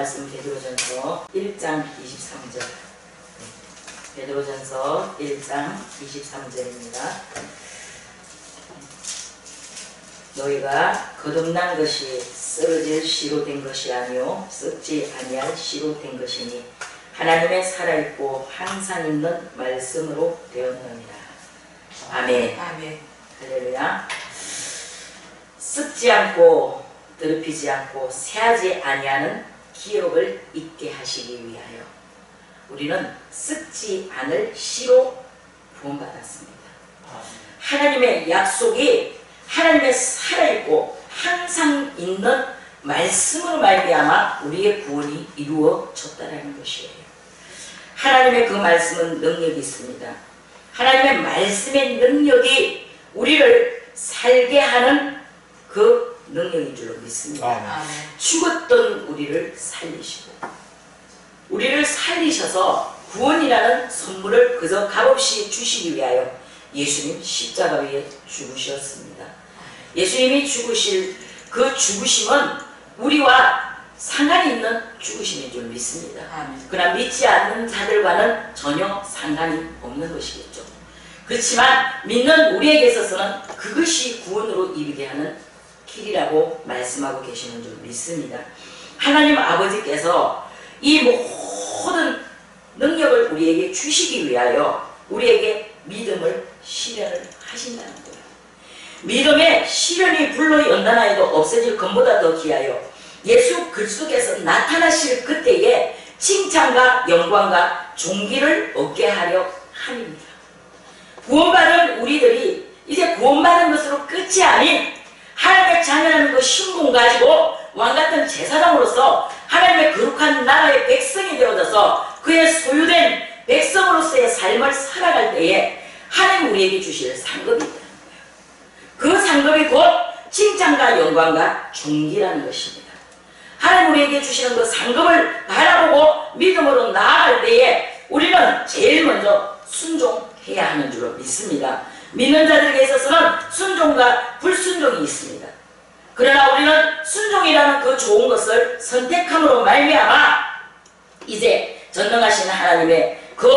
말씀 베드로전서 1장 23절. 베드로전서 1장 23절입니다. 너희가 거듭난 것이 쓰러질 씨로 된 것이 아니요 썩지 아니할 씨로 된 것이니 하나님의 살아있고 항상 있는 말씀으로 되었느니라. 아멘. 아멘. 할렐루야. 썩지 않고 더럽히지 않고 새하지 아니하는 기업을 있게 하시기 위하여 우리는 썩지 않을 씨로 구원받았습니다. 하나님의 약속이 하나님의 살아있고 항상 있는 말씀으로 말미암아 우리의 구원이 이루어졌다라는 것이에요. 하나님의 그 말씀은 능력이 있습니다. 하나님의 말씀의 능력이 우리를 살게 하는 그 능력인 줄로 믿습니다. 아멘. 죽었던 우리를 살리시고 우리를 살리셔서 구원이라는 선물을 그저 값없이 주시기 위하여 예수님 십자가 위에 죽으셨습니다. 예수님이 죽으실 그 죽으심은 우리와 상관이 있는 죽으심인 줄 믿습니다. 아멘. 그러나 믿지 않는 자들과는 전혀 상관이 없는 것이겠죠. 그렇지만 믿는 우리에게 있어서는 그것이 구원으로 이르게 하는 길이라고 말씀하고 계시는 줄 믿습니다. 하나님 아버지께서 이 모든 능력을 우리에게 주시기 위하여 우리에게 믿음을 실현을 하신다는 거예요. 믿음의 실현이 불로 연단하여도 없어질 것보다 더 귀하여 예수 그리스도께서 나타나실 그때에 칭찬과 영광과 존귀를 얻게 하려 함입니다. 구원받은 우리들이 이제 구원받은 것으로 끝이 아닌 하나님의 자녀라는 그 신분 가지고 왕같은 제사장으로서 하나님의 거룩한 나라의 백성이 되어져서 그의 소유된 백성으로서의 삶을 살아갈 때에 하나님 우리에게 주실 거예요. 그 상급이 곧 칭찬과 영광과 존귀라는 것입니다. 하나님 우리에게 주시는 그 상급을 바라보고 믿음으로 나아갈 때에 우리는 제일 먼저 순종해야 하는 줄로 믿습니다. 믿는 자들에게 있어서는 순종과 불순종이 있습니다. 그러나 우리는 순종이라는 그 좋은 것을 선택함으로 말미암아 이제 전능하신 하나님의 그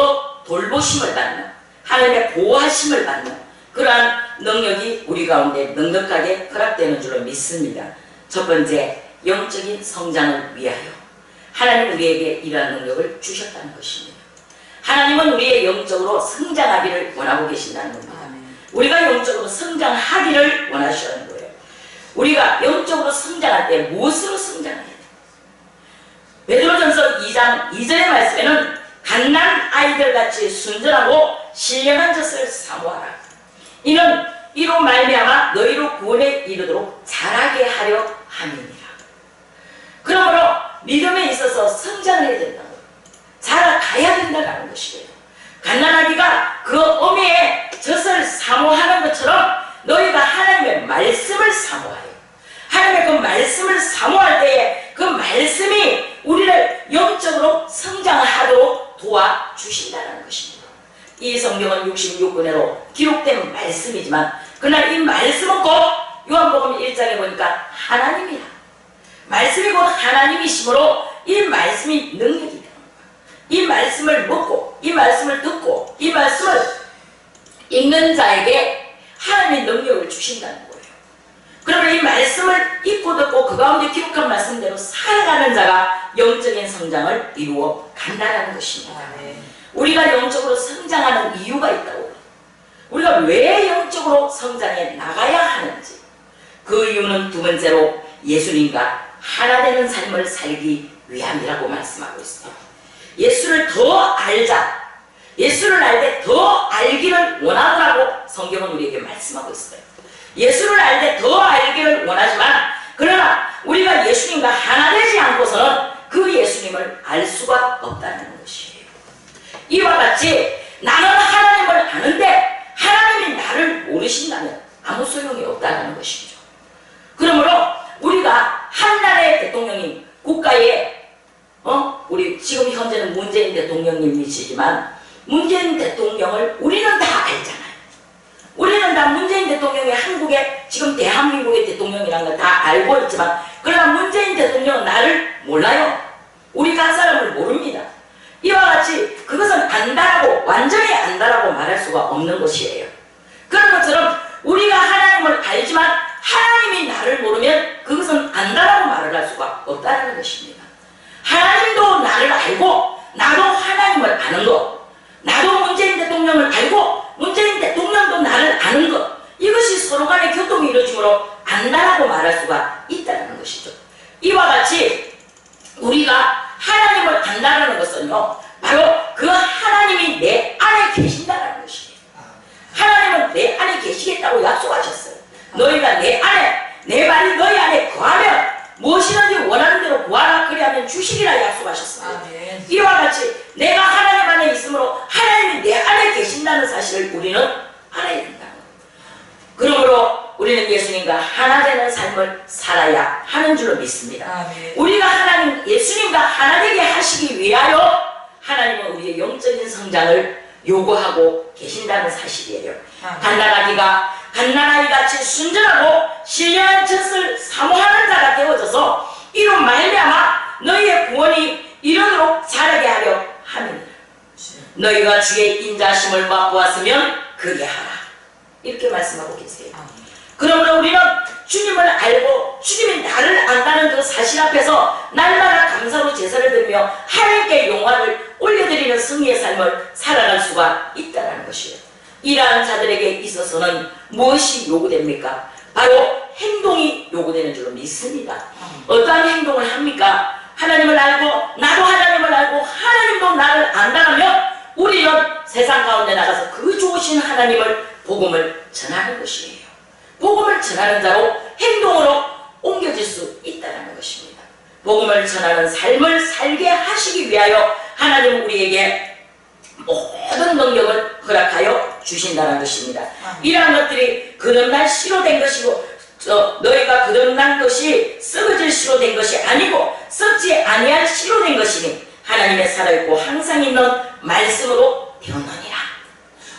돌보심을 받는 하나님의 보호하심을 받는 그러한 능력이 우리 가운데 넉넉하게 허락되는 줄로 믿습니다. 첫 번째 영적인 성장을 위하여 하나님 우리에게 이러한 능력을 주셨다는 것입니다. 하나님은 우리의 영적으로 성장하기를 원하고 계신다는 겁니다. 우리가 영적으로 성장하기를 원하시는 거예요. 우리가 영적으로 성장할 때 무엇으로 성장해야 돼? 베드로전서 2장 2절의 말씀에는 갓난 아이들 같이 순전하고 신령한 젖을 사모하라. 이는 이로 말미암아 너희로 구원에 이르도록 자라게 하려 함이니라. 그러므로 믿음에 있어서 성장을 해야 된다고. 자라가야 된다는 것이에요. 갓난아기가 그 어미의 젖을 사모하는 것처럼 너희가 하나님의 말씀을 사모하여 하나님의 그 말씀을 사모할 때에 그 말씀이 우리를 영적으로 성장하도록 도와주신다는 것입니다. 이 성경은 66권으로 기록된 말씀이지만 그러나 이 말씀은 곧 요한복음 1장에 보니까 하나님이라 말씀이 곧 하나님이시므로 이 말씀이 능력이 되는 거예요. 이 말씀을 먹고 이 말씀을 듣고 이 말씀을 읽는 자에게 하나님의 능력을 주신다는 거예요. 그러면 이 말씀을 읽고 듣고 그 가운데 기록한 말씀대로 살아가는 자가 영적인 성장을 이루어 간다는 것입니다. 아멘. 우리가 영적으로 성장하는 이유가 있다고. 우리가 왜 영적으로 성장해 나가야 하는지. 그 이유는 두 번째로 예수님과 하나 되는 삶을 살기 위함이라고 말씀하고 있어요. 예수를 더 알자. 예수를 알때더 알기를 원하더라고 성경은 우리에게 말씀하고 있어요. 예수를 알때더 알기를 원하지만 그러나 우리가 예수님과 하나 되지 않고서는 그 예수님을 알 수가 없다는 것이에요. 이와 같이 나는 하나님을 아는데 하나님이 나를 모르신다면 아무 소용이 없다는 것이죠. 그러므로 우리가 한 나라의 대통령이 국가의 어 우리 지금 현재는 문재인 대통령님이시지만 문재인 대통령을 우리는 다 알잖아요. 우리는 다 문재인 대통령이 한국의 지금 대한민국의 대통령이라는 걸 다 알고 있지만 그러나 문재인 대통령은 나를 몰라요. 우리 각 사람을 모릅니다. 이와 같이 그것은 안다라고 완전히 안다라고 말할 수가 없는 것이에요. 그런 것처럼 우리가 하나님을 알지만 하나님이 나를 모르면 그것은 안다라고 말을 할 수가 없다는 것입니다. 하나님도 나를 알고 나도 하나님을 아는 것 나도 문재인 대통령을 알고 문재인 대통령도 나를 아는 것 이것이 서로 간의 교통이 이루어짐으로 안다라고 말할 수가 있다는 것이죠. 이와 같이 우리가 하나님을 안다라는 것은요 바로 그 하나님이 내 안에 계신다는 것이에요. 하나님은 내 안에 계시겠다고 약속하셨어요. 너희가 내 안에 내 말이 너희 안에 거하면 무엇이든지 원하는 대로 구하라 그리하면 주시리라 약속하셨습니다. 아멘. 이와 같이 내가 하나님 안에 있으므로 하나님이 내 안에 계신다는 사실을 우리는 알아야 거예요. 그러므로 우리는 예수님과 하나 되는 삶을 살아야 하는 줄로 믿습니다. 아멘. 우리가 하나님 예수님과 하나 되게 하시기 위하여 하나님은 우리의 영적인 성장을 요구하고 계신다는 사실이에요. 아멘. 갓난아기가 갓난아기 같이 순전하고 신령한 젖을 사모하는 자가 되어져서 이로 말미암아 너희의 구원이 이르도록 자라게 하려 함이니라. 너희가 주의 인자심을 맛보았으면 그게 하라. 이렇게 말씀하고 계세요. 그러므로 우리는 주님을 알고 주님이 나를 안다는 그 사실 앞에서 날마다 감사로 제사를 드리며 하나님께 영광을 올려드리는 승리의 삶을 살아갈 수가 있다는 것이에요. 이러한 자들에게 있어서는 무엇이 요구됩니까? 바로 행동이 요구되는 줄로 믿습니다. 어떠한 행동을 합니까? 하나님을 알고 나도 하나님을 알고 하나님도 나를 안다면 우리는 세상 가운데 나가서 그 좋으신 하나님을 복음을 전하는 것이에요. 복음을 전하는 자로 행동으로 옮겨질 수 있다는 것입니다. 복음을 전하는 삶을 살게 하시기 위하여 하나님은 우리에게 모든 능력을 허락하여 주신다는 것입니다. 이러한 것들이 거듭난 씨로 된 것이고 저 너희가 거듭난 것이 썩어질 씨로 된 것이 아니고 썩지 아니할 씨로 된 것이니 하나님의 살아있고 항상 있는 말씀으로 되었느니라.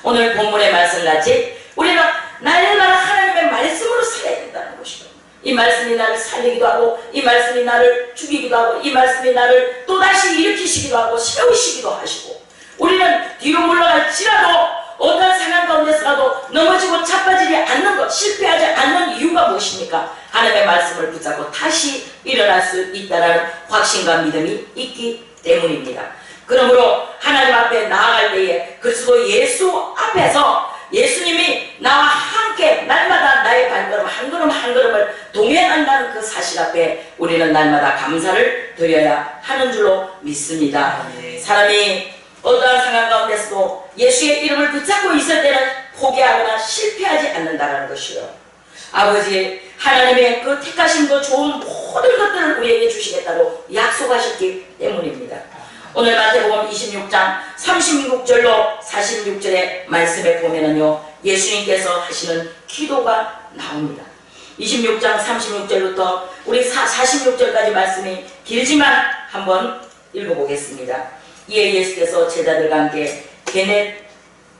오늘 본문의 말씀같이 우리는 날마다 하나님의 말씀으로 살아야 된다는 것이죠. 이 말씀이 나를 살리기도 하고 이 말씀이 나를 죽이기도 하고 이 말씀이 나를 또다시 일으키시기도 하고 세우시기도 하시고 우리는 뒤로 물러갈지라도 어떤 상황 가운데서라도 넘어지고 자빠지지 않는 것, 실패하지 않는 이유가 무엇입니까? 하나님의 말씀을 붙잡고 다시 일어날 수 있다는 확신과 믿음이 있기 때문입니다. 그러므로 하나님 앞에 나아갈 때에 그리스도 예수 앞에서 예수님이 나와 함께 날마다 나의 발걸음 한 걸음 한 걸음을 동행한다는 그 사실 앞에 우리는 날마다 감사를 드려야 하는 줄로 믿습니다. 네. 사람이 어떠한 상황 가운데서도 예수의 이름을 붙잡고 있을 때는 포기하거나 실패하지 않는다는 것이요. 아버지 하나님의 그 택하신 그 좋은 모든 것들을 우리에게 주시겠다고 약속하셨기 때문입니다. 오늘 마태복음 26장 36절로 46절의 말씀에 보면은요 예수님께서 하시는 기도가 나옵니다. 26장 36절부터 우리 46절까지 말씀이 길지만 한번 읽어보겠습니다. 이에 예수께서 제자들과 함께 게네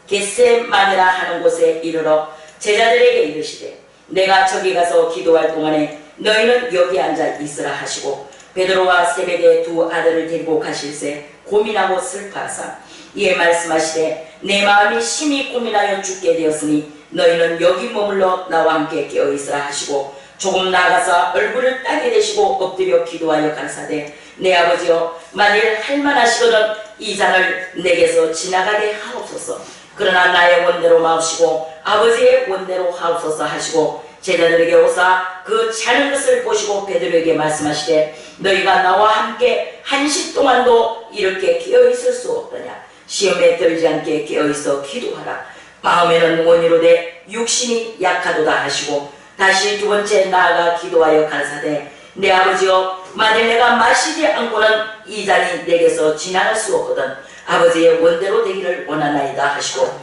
겟세마네라 하는 곳에 이르러 제자들에게 이르시되 내가 저기 가서 기도할 동안에 너희는 여기 앉아 있으라 하시고 베드로와 세베대의 두 아들을 데리고 가실새 고민하고 슬퍼하사 이에 말씀하시되 내 마음이 심히 고민하여 죽게 되었으니 너희는 여기 머물러 나와 함께 깨어 있으라 하시고 조금 나아가서 얼굴을 땅에 대시고 엎드려 기도하여 가라사대 내 아버지여 만일 할만하시거든 이 잔을 내게서 지나가게 하옵소서. 그러나 나의 원대로 마옵시고 아버지의 원대로 하옵소서 하시고 제자들에게 오사 그 자는 것을 보시고 베드로에게 말씀하시되 너희가 나와 함께 한시 동안도 이렇게 깨어 있을 수 없더냐? 시험에 들지 않게 깨어 있어 기도하라. 마음에는 원이로되 육신이 약하도다 하시고 다시 두 번째 나아가 기도하여 가라사대 내 아버지여 만일 내가 마시지 않고는 이 잔이 내게서 지나갈 수 없거든 아버지의 원대로 되기를 원하나이다 하시고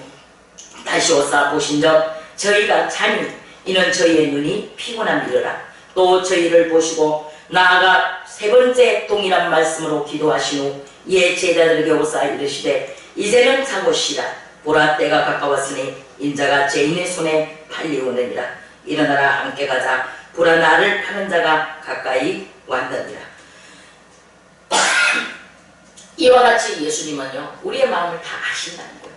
다시 오사 보신적 저희가 자니 이는 저희의 눈이 피곤함이라 또 저희를 보시고 나아가 세 번째 동일한 말씀으로 기도하신 후 예 제자들에게 오사 이르시되 이제는 자고 쉬라. 보라 때가 가까웠으니 인자가 죄인의 손에 팔리오느니라. 일어나라 함께 가자. 보라 나를 파는 자가 가까이 왔느니라 이와 같이 예수님은요 우리의 마음을 다 아신다는 거예요.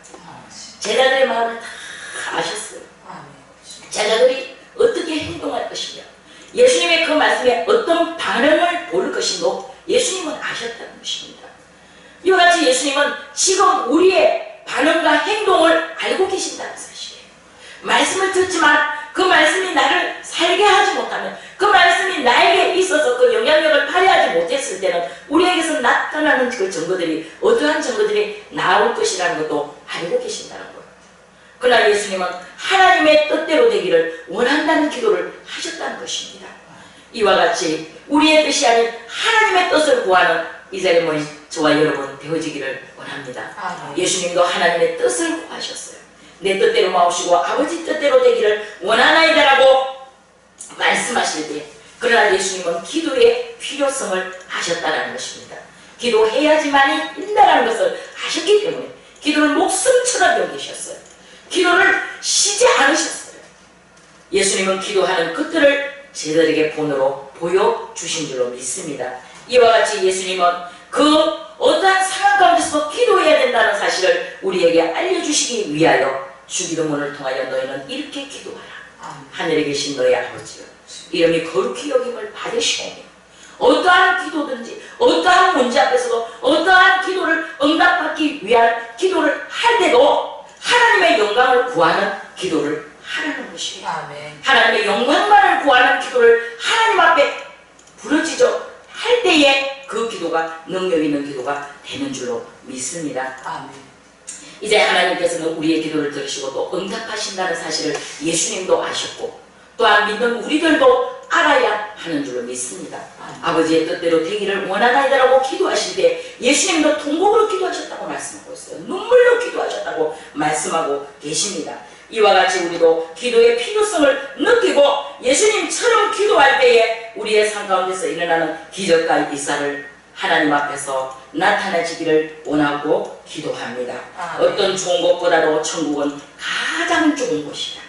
제자들의 마음을 다 아셨어요. 제자들이 어떻게 행동할 것이며 예수님의 그 말씀에 어떤 반응을 보일 것인고 예수님은 아셨다는 것입니다. 이와 같이 예수님은 지금 우리의 반응과 행동을 알고 계신다는 사실이에요. 말씀을 듣지만 그 말씀이 나를 살게 하지 못하면 그 말씀이 나에게 있어서 그 영향력을 발휘하지 못했을 때는 우리에게서 나타나는 그 증거들이 어떠한 증거들이 나올 것이라는 것도 알고 계신다는 거예요. 그러나 예수님은 하나님의 뜻대로 되기를 원한다는 기도를 하셨다는 것입니다. 이와 같이 우리의 뜻이 아닌 하나님의 뜻을 구하는 이 자리에 모인 저와 여러분 되어지기를 원합니다. 예수님도 하나님의 뜻을 구하셨어요. 내 뜻대로 마옵시고 아버지 뜻대로 되기를 원하나이다라고 말씀하실 때 그러나 예수님은 기도의 필요성을 아셨다는 것입니다. 기도해야지만이 된다는 것을 아셨기 때문에 기도를 목숨처럼 여기셨어요. 기도를 쉬지 않으셨어요. 예수님은 기도하는 끝들을 제자들에게 본으로 보여주신 줄로 믿습니다. 이와 같이 예수님은 그 어떠한 상황 가운데서 기도해야 된다는 사실을 우리에게 알려주시기 위하여 주기도문을 통하여 너희는 이렇게 기도하라. 하늘에 계신 너희 아버지여 이름이 거룩히 여김을 받으시오며 어떠한 기도든지 어떠한 문제 앞에서도 어떠한 기도를 응답받기 위한 기도를 할 때도 하나님의 영광을 구하는 기도를 하라는 것이에요. 아멘. 하나님의 영광만을 구하는 기도를 하나님 앞에 부르짖어 할 때에 그 기도가 능력 있는 기도가 되는 줄로 믿습니다. 아멘. 이제 하나님께서는 우리의 기도를 들으시고 또 응답하신다는 사실을 예수님도 아셨고 또한 믿는 우리들도 알아야 하는 줄로 믿습니다. 아버지의 뜻대로 되기를 원하나이다라고 기도하실 때 예수님도 통곡으로 기도하셨다고 말씀하고 있어요. 눈물로 기도하셨다고 말씀하고 계십니다. 이와 같이 우리도 기도의 필요성을 느끼고 예수님처럼 기도할 때에 우리의 삶 가운데서 일어나는 기적과 이사를 하나님 앞에서 나타나지기를 원하고 기도합니다. 아멘. 어떤 좋은 것보다도 천국은 가장 좋은 곳이다.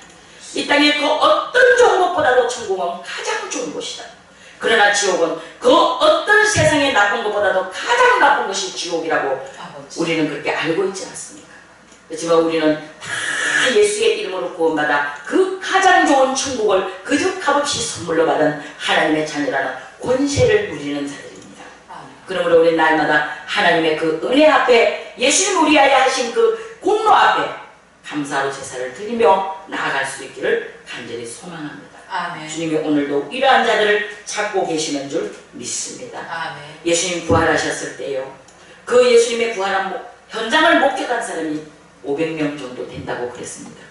이 땅의 그 어떤 좋은 것보다도 천국은 가장 좋은 곳이다. 그러나 지옥은 그 어떤 세상의 나쁜 것보다도 가장 나쁜 것이 지옥이라고 아버지. 우리는 그렇게 알고 있지 않습니까? 그렇지만 우리는 다 예수의 이름으로 구원받아 그 가장 좋은 천국을 그저 값없이 선물로 받은 하나님의 자녀라는 권세를 누리는. 아멘. 그러므로 우리 날마다 하나님의 그 은혜 앞에 예수님 우리 위하여 하신 그 공로 앞에 감사로 제사를 드리며 나아갈 수 있기를 간절히 소망합니다. 아멘. 주님이 오늘도 이러한 자들을 찾고 계시는 줄 믿습니다. 아멘. 예수님 부활하셨을 때요. 그 예수님의 부활한 목- 현장을 목격한 사람이 500명 정도 된다고 그랬습니다.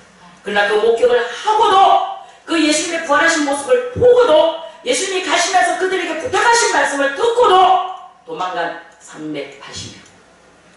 그러나 그 목격을 하고도 그 예수님의 부활하신 모습을 보고도 예수님이 가시면서 그들에게 부탁하신 말씀을 듣고도 도망간 380명.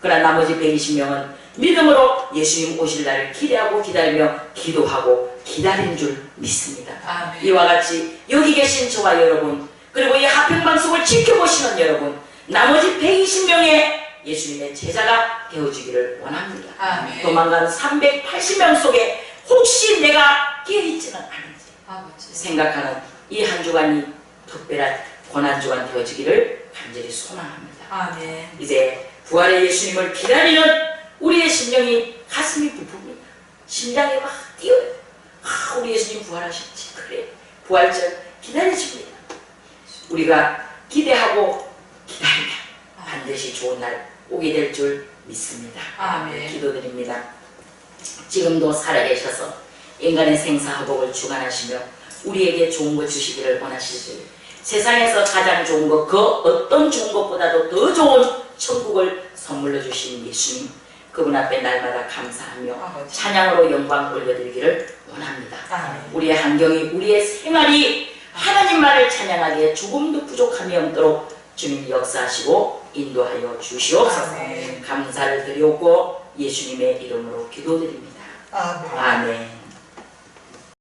그러나 나머지 120명은 믿음으로 예수님 오실 날을 기대하고 기다리며 기도하고 기다린 줄 믿습니다. 아멘. 이와 같이 여기 계신 저와 여러분 그리고 이 하평 방송을 지켜보시는 여러분 나머지 120명의 예수님의 제자가 되어주기를 원합니다. 아멘. 도망간 380명 속에 혹시 내가 끼어있지는 않은지 아버지. 생각하는 이 한 주간이 특별한 고난 주간 되어지기를 간절히 소망합니다. 아멘. 이제 부활의 예수님을 기다리는 우리의 심령이 가슴이 부풀립니다. 심장이 막 뛰어요. 아, 우리 예수님 부활하셨지. 그래. 부활절 기다려집니다. 우리가 기대하고 기다리면 반드시 좋은 날 오게 될 줄 믿습니다. 아멘. 기도드립니다. 지금도 살아계셔서 인간의 생사화복을 주관하시며 우리에게 좋은 것 주시기를 원하시지 세상에서 가장 좋은 것 그 어떤 좋은 것보다도 더 좋은 천국을 선물로 주신 예수님 그분 앞에 날마다 감사하며 아버지. 찬양으로 영광 올려드리기를 원합니다. 아멘. 우리의 환경이 우리의 생활이 하나님만을 찬양하기에 조금도 부족함이 없도록 주님이 역사하시고 인도하여 주시옵소서 아멘. 감사를 드리옵고 예수님의 이름으로 기도드립니다. 아멘. 아멘